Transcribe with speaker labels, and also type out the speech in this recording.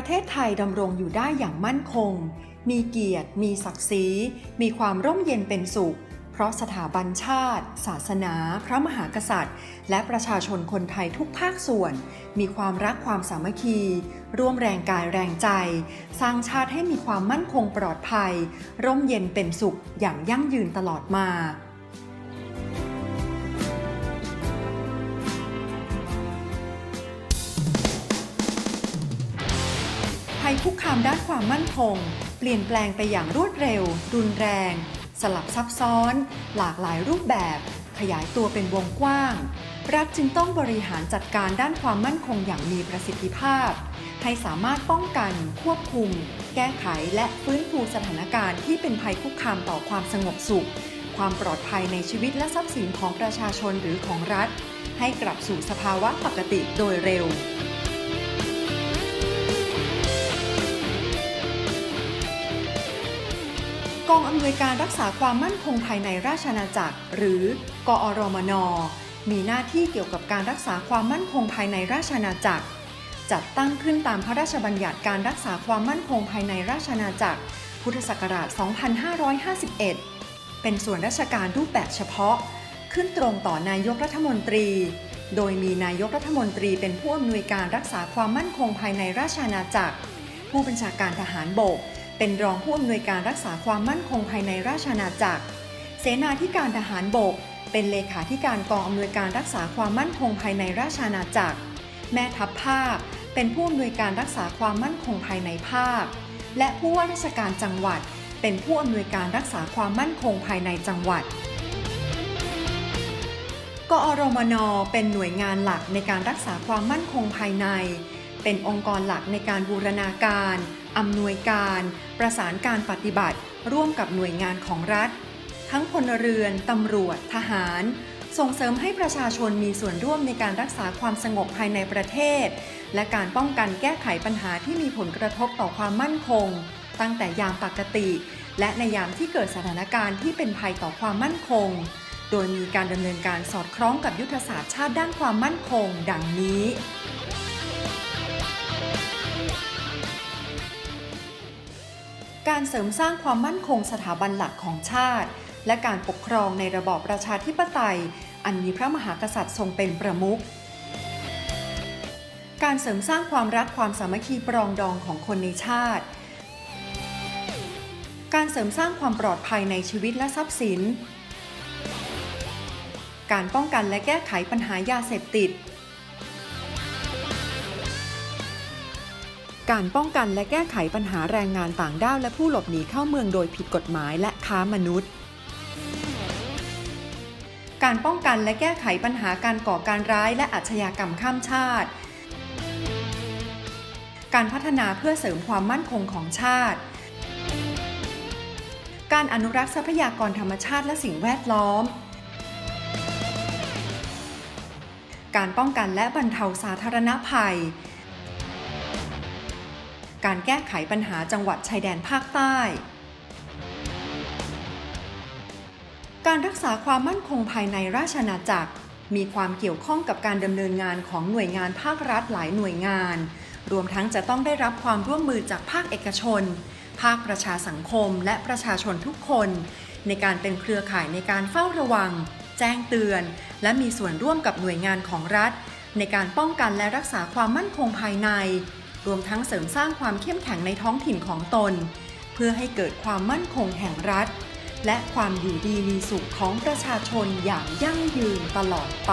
Speaker 1: ประเทศไทยดำรงอยู่ได้อย่างมั่นคง มีเกียรติ มีศักดิ์ศรี มีความร่มเย็นเป็นสุข เพราะสถาบันชาติ ศาสนา พระมหากษัตริย์ และประชาชนคนไทยทุกภาคส่วน มีความรักความสามัคคี ร่วมแรงกายแรงใจ สร้างชาติให้มีความมั่นคงปลอดภัย ร่มเย็นเป็นสุขอย่างยั่งยืนตลอดมา ภัยคุกคามด้านความมั่นคง เปลี่ยนแปลงไปอย่างรวดเร็ว รุนแรง สลับซับซ้อน หลากหลายรูปแบบ ขยายตัวเป็นวงกว้าง รัฐจึงต้องบริหารจัดการด้านความมั่นคงอย่างมีประสิทธิภาพ ให้สามารถป้องกัน ควบคุม แก้ไขและฟื้นฟูสถานการณ์ที่เป็นภัยคุกคามต่อความสงบสุข ความปลอดภัยในชีวิตและทรัพย์สินของประชาชนหรือของรัฐ ให้กลับสู่สภาวะปกติโดยเร็ว กองอำนวยการรักษาความมั่นคงภายในราชอาณาจักร หรือกอรมน มีหน้าที่เกี่ยวกับการรักษาความมั่นคงภายในราชอาณาจักร จัดตั้งขึ้นตามพระราชบัญญัติการรักษาความมั่นคงภายในราชอาณาจักร พุทธศักราช 2551 เป็นส่วนราชการรูปแบบเฉพาะ ขึ้นตรงต่อนายกรัฐมนตรี โดยมีนายกรัฐมนตรีเป็นผู้อำนวยการรักษาความมั่นคงภายในราชอาณาจักร ผู้บัญชาการทหารบก เป็นรองผู้อำนวยการรักษาความมั่นคงภายในราชอาณาจักร เสนาธิการทหารบก เป็นเลขาธิการกองอำนวยการรักษาความมั่นคงภายในราชอาณาจักร แม่ทัพภาค เป็นผู้อำนวยการรักษาความมั่นคงภายในภาค และผู้ว่าราชการจังหวัด เป็นผู้อำนวยการรักษาความมั่นคงภายในจังหวัดกอรมน เป็นหน่วยงานหลักในการรักษาความมั่นคงภายใน เป็นองค์กรหลักในการบูรณาการ อำนวยการ ประสานการปฏิบัติ ร่วมกับหน่วยงานของรัฐ ทั้งพลเรือน ตำรวจ ทหาร ส่งเสริมให้ประชาชนมีส่วนร่วมในการรักษาความสงบภายในประเทศ และการป้องกันแก้ไขปัญหาที่มีผลกระทบต่อความมั่นคง ตั้งแต่ยามปกติ และในยามที่เกิดสถานการณ์ที่เป็นภัยต่อความมั่นคง โดยมีการดำเนินการสอดคล้องกับยุทธศาสตร์ชาติด้านความมั่นคง ดังนี้ การเสริมสร้างความมั่นคงสถาบันหลักของชาติ และการปกครองในระบอบประชาธิปไตย อันมีพระมหากษัตริย์ทรงเป็นประมุขการเสริมสร้างความรักความสามัคคีปรองดองของคนในชาติ การเสริมสร้างความปลอดภัยในชีวิตและทรัพย์สิน การป้องกันและแก้ไขปัญหายาเสพติด การป้องกันและแก้ไขปัญหาแรงงานต่างด้าวและผู้หลบหนีเข้าเมืองโดยผิดกฎหมายและค้ามนุษย์ การป้องกันและแก้ไขปัญหาการก่อการร้ายและอาชญากรรมข้ามชาติ การพัฒนาเพื่อเสริมความมั่นคงของชาติ การอนุรักษ์ทรัพยากรธรรมชาติและสิ่งแวดล้อมการป้องกันและบรรเทาสาธารณภัย การแก้ไขปัญหาจังหวัดชายแดนภาคใต้ การรักษาความมั่นคงภายในราชอาณาจักร มีความเกี่ยวข้องกับการดำเนินงานของหน่วยงานภาครัฐหลายหน่วยงาน รวมทั้งจะต้องได้รับความร่วมมือจากภาคเอกชน ภาคประชาสังคมและประชาชนทุกคน ในการเป็นเครือข่ายในการเฝ้าระวัง แจ้งเตือน และมีส่วนร่วมกับหน่วยงานของรัฐ ในการป้องกันและรักษาความมั่นคงภายใน รวมทั้งเสริมสร้างความเข้มแข็งในท้องถิ่นของตน เพื่อให้เกิดความมั่นคงแห่งรัฐ และความอยู่ดีมีสุขของประชาชนอย่างยั่งยืนตลอดไป